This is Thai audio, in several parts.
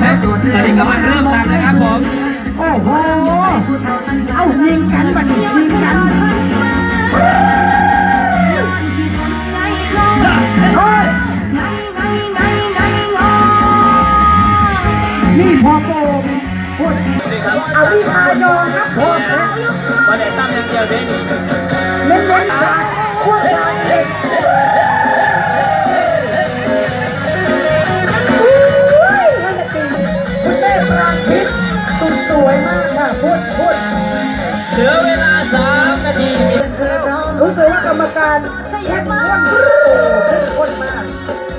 และตอนนี้กำลังเริ่มตักนะครับผม โอ้โห เอายิงกันบัดนี้ยิงกันเฮ้ยนี่พอโปมีพูดเอาพี่พายองนะพอนะวันไหนตั้งอย่างเดียวเด้นี่ วยมากค่ะพูดพูดเหลือเวลาสามนาทีมีรู้สึกว่ากรรมการเข้มข้นโอ้เข้มข้นมาก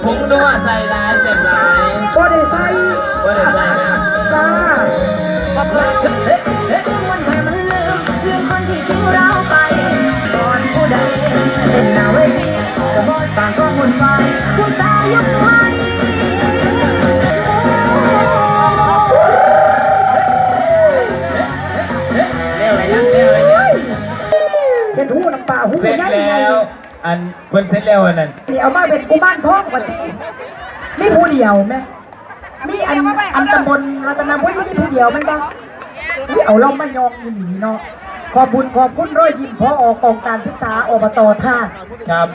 ผมดูว่าใส่ร้ายเสียบร้ายบ่ได้ใส่บ่ไเป็นหูน้ำปลาหูเสร็จใหญ่แล้วอันเพิ่นเสร็จแล้วอันนั้นนี่เอามาเป็นกุมารทองกว่าทีมีผู้เดียวไหมมีอันอันตำบลรัตนบุรีมีผู้เดียวไหมบ้างนี่เอาเรามายองอีหลีเนาะขอบบุญขอบคุณร้อยยิ้มพอออกองการศึกษาอบตท่าตุครับ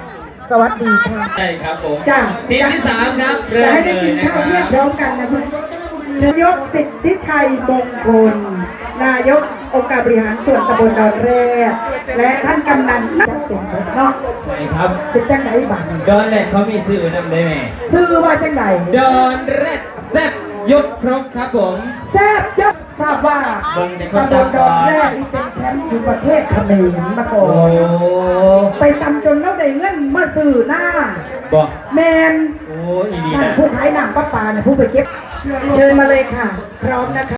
สวัสดีค่ะ ใช่ครับผมจ้า ทีมที่สามครับจะเริ่มให้เลได้กิยนนะคข้าวรับเที่ยงพร้อมกันนะคุณ นายกสิทธิชัยมงคล นายกองค์การบริหารส่วนตำบลดอนแร่และท่านกำนันจัดเต็มเลยเนาะใช่ครับเป็นจังไหนบ้างดอนแรดเขามีสื่อนำได้ไหมชื่อว่าจังไหนดอนแรดแซ่บ ยกครบครับผมแซ่บยศทราบว่าเบิ่งแต่คนตำบลดอนตามก่อนแร่นี่เป็นแชมป์อยู่ประเทศเขมรมาก่อโอ้นไปตำจนแล้วได้เงินมาซื้อหน้า บอกแมนโอ้อีดีนั่นนะ ผู้ขายน้ำประปาเนี่ยผู้ไปเก็บ เชิญมาเลยค่ะ พร้อมนะคะ